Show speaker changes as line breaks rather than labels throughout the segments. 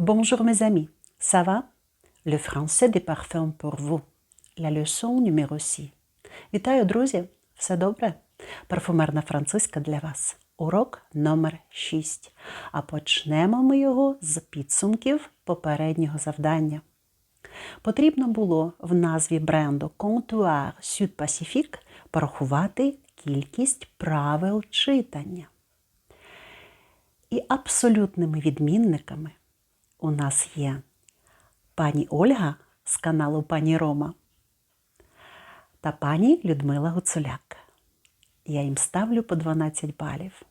Bonjour mes amis, ça va? Le français des parfums pour vous. La leçon numéro 6. Вітаю, друзі! Все добре? Парфумерна французька для вас. Урок номер 6. А почнемо ми його з підсумків попереднього завдання. Потрібно було в назві бренду Comptoir Sud Pacific порахувати кількість правил читання. І абсолютними відмінниками у нас є пані Ольга з каналу Пані Рома та пані Людмила Гуцуляк. Я їм ставлю по 12 балів.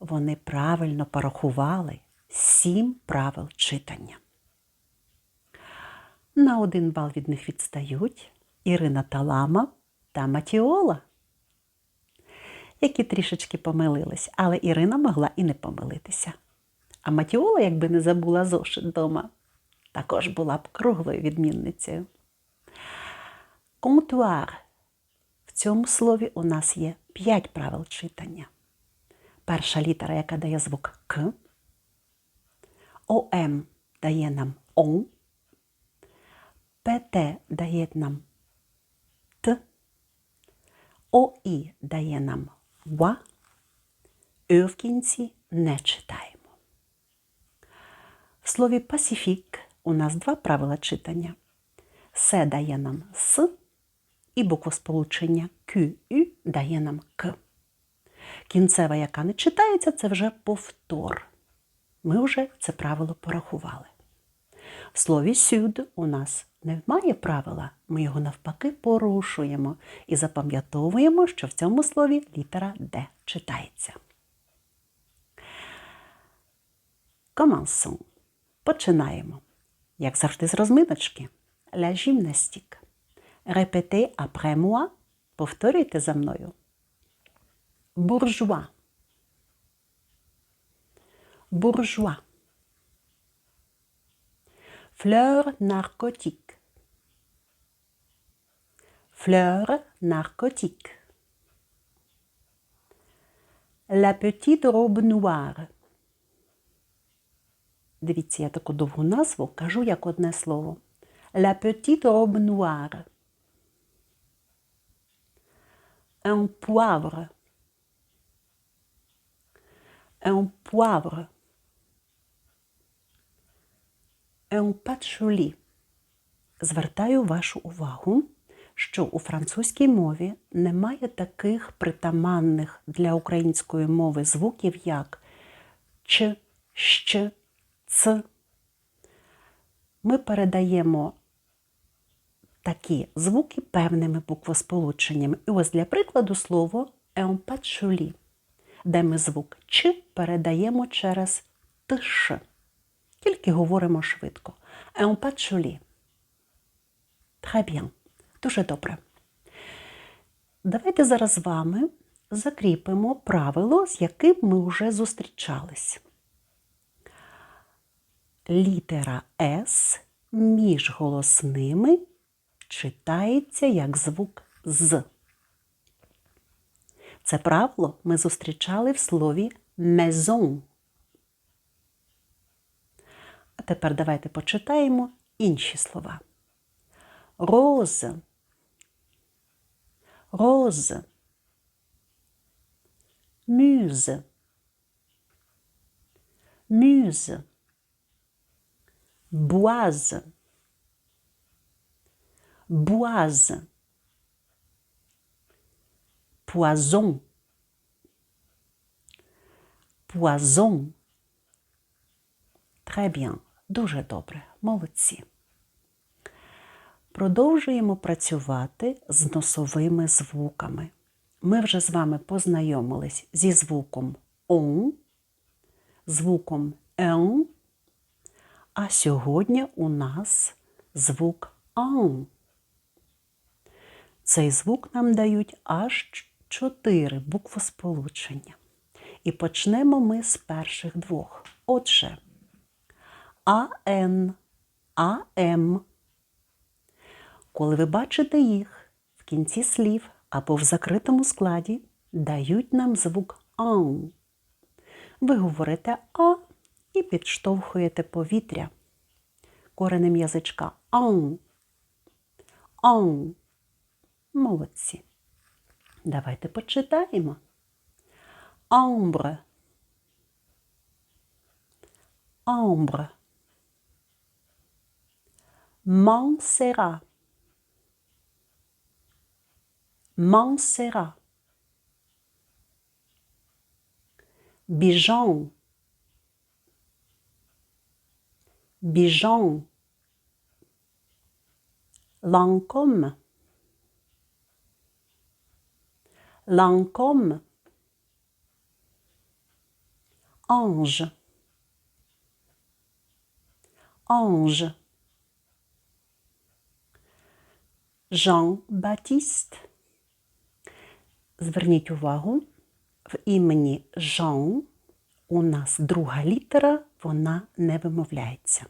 Вони правильно порахували 7 правил читання. На один бал від них відстають Ірина Талама та Матіола, які трішечки помилились, але Ірина могла і не помилитися. А Матіола, якби не забула зошит вдома, також була б круглою відмінницею. Комптуар. В цьому слові у нас є 5 правил читання. Перша літера, яка дає звук К. ОМ дає нам ОН. ПТ дає нам Т. ОІ дає нам ва. Ö в кінці не читаємо. Слові Пасіфік у нас два правила читання. С дає нам С і буквосполучення Q, Ю дає нам К. Кінцева, яка не читається, це вже повтор. Ми вже це правило порахували. В слові сюд у нас немає правила, ми його навпаки порушуємо і запам'ятовуємо, що в цьому слові літера Д читається. Commençons. Починаємо. Як завжди з розминочки. La gymnastique. Répétez après moi. Повторюйте за мною. Bourgeois. Bourgeois. Fleur narcotique. Fleur narcotique. La petite robe noire. Дивіться, я таку довгу назву кажу як одне слово. La petite robe noire. Un poivre. Un poivre. Un patchouli. Звертаю вашу увагу, що у французькій мові немає таких притаманних для української мови звуків, як ч, щ, ц. Ми передаємо такі звуки певними буквосполученнями. І ось для прикладу слово еомпатшулі, де ми звук Ч передаємо через тш. Тільки говоримо швидко. Еомпатшулі. Très bien. Дуже добре. Давайте зараз з вами закріпимо правило, з яким ми вже зустрічались. Літера С між голосними читається як звук з. Це правило ми зустрічали в слові maison. А тепер давайте почитаємо інші слова. Роз. Роз. Мюз. Мюз. Boise. Boise. Poison. Poison. Très bien. Дуже добре. Молодці. Продовжуємо працювати з носовими звуками. Ми вже з вами познайомились зі звуком он, звуком ен, а сьогодні у нас звук ан. Цей звук нам дають аж чотири буквосполучення. І почнемо ми з перших двох. Отже, АН, АМ. Коли ви бачите їх в кінці слів або в закритому складі, дають нам звук ан. Ви говорите А і підштовхуєте повітря коренем язичка. Ан. Ан. Молодці. Давайте почитаємо. Амбре. Амбре. Мансера. Мансера. Bijan. Bijan. Lancôme. Lancôme. Ange. Ange. Jean-Baptiste. Зверніть увагу, в імені Жан у нас друга літера, вона не вимовляється.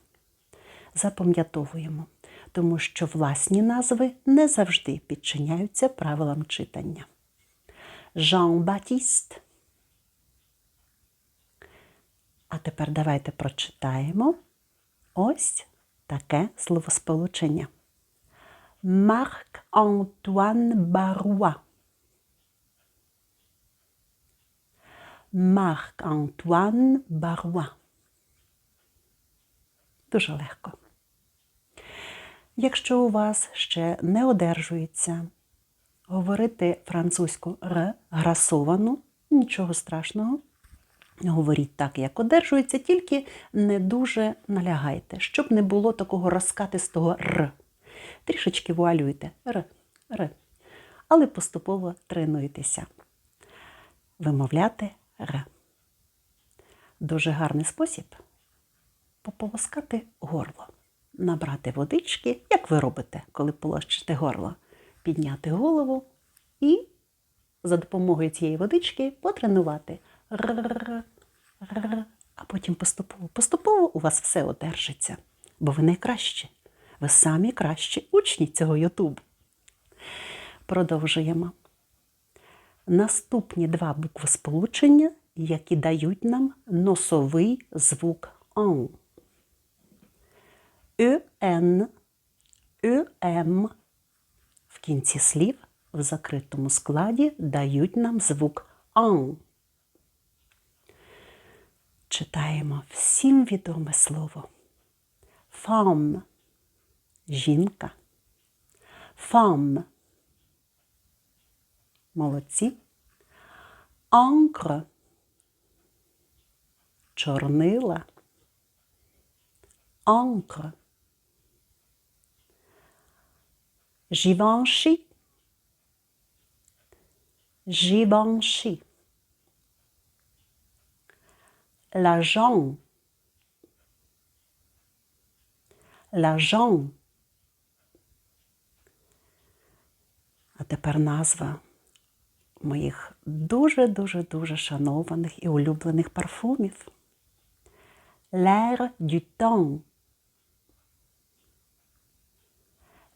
Запам'ятовуємо, тому що власні назви не завжди підчиняються правилам читання. Жан-Батіст. А тепер давайте прочитаємо ось таке словосполучення. Марк Антуан Баруа. Марк Антуан Баруа. Дуже легко. Якщо у вас ще не одержується говорити французьку р грасовану, нічого страшного. Говоріть так, як одержується, тільки не дуже налягайте, щоб не було такого розкатистого р. Трішечки вуалюйте р, р. Але поступово тренуйтеся. Вимовляти р. Дуже гарний спосіб пополоскати горло. Набрати водички, як ви робите, коли полощите горло. Підняти голову і за допомогою цієї водички потренувати. А потім поступово. Поступово у вас все одержиться, бо ви найкращі. Ви самі кращі учні цього Ютубу. Продовжуємо. Наступні два буквосполучення, які дають нам носовий звук «ан». ЕН, ЕМ в кінці слів в закритому складі дають нам звук «ан». Читаємо всім відоме слово. Фам жінка. Фам. Молодці. Анкр. Чорнила. Анкр. Givenchy. Givenchy. L'agent. L'agent. А тепер назва моїх дуже-дуже-дуже шанованих і улюблених парфумів. L'air du temps.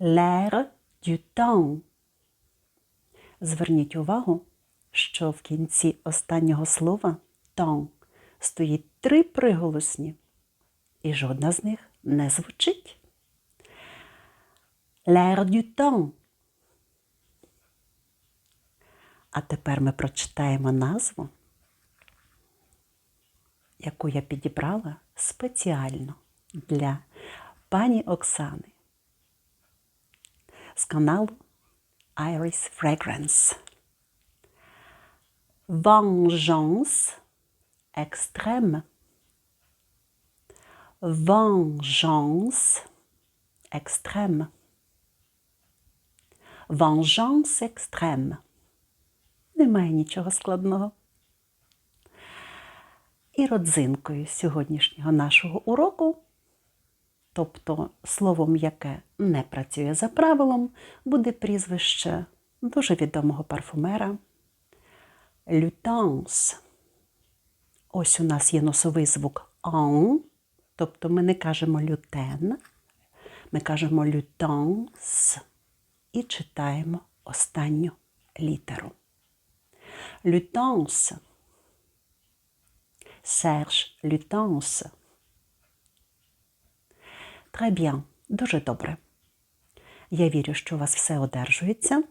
L'air du. Зверніть увагу, що в кінці останнього слова temps стоїть три приголосні, і жодна з них не звучить. L'air du temps. А тепер ми прочитаємо назву, яку я підібрала спеціально для пані Оксани з каналу Iris Fragrance. Vengeance extrême. Vengeance extrême. Vengeance extrême. Немає нічого складного. І родзинкою сьогоднішнього нашого уроку, тобто словом, яке не працює за правилом, буде прізвище дуже відомого парфумера Лютанс. Ось у нас є носовий звук ан, тобто ми не кажемо лютен, ми кажемо лютанс і читаємо останню літеру. Лютанс. Серж Лютанс. Bien. Дуже добре. Я вірю, що у вас все одержується.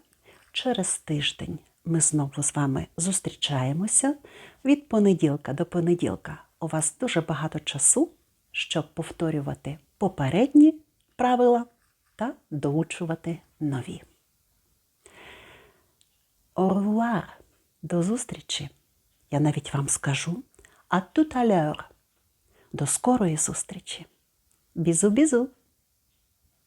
Через тиждень ми знову з вами зустрічаємося. Від понеділка до понеділка у вас дуже багато часу, щоб повторювати попередні правила та доучувати нові. Revoir. До зустрічі. Я навіть вам скажу. А à l'heure. До скорої зустрічі. Бізу-бізу.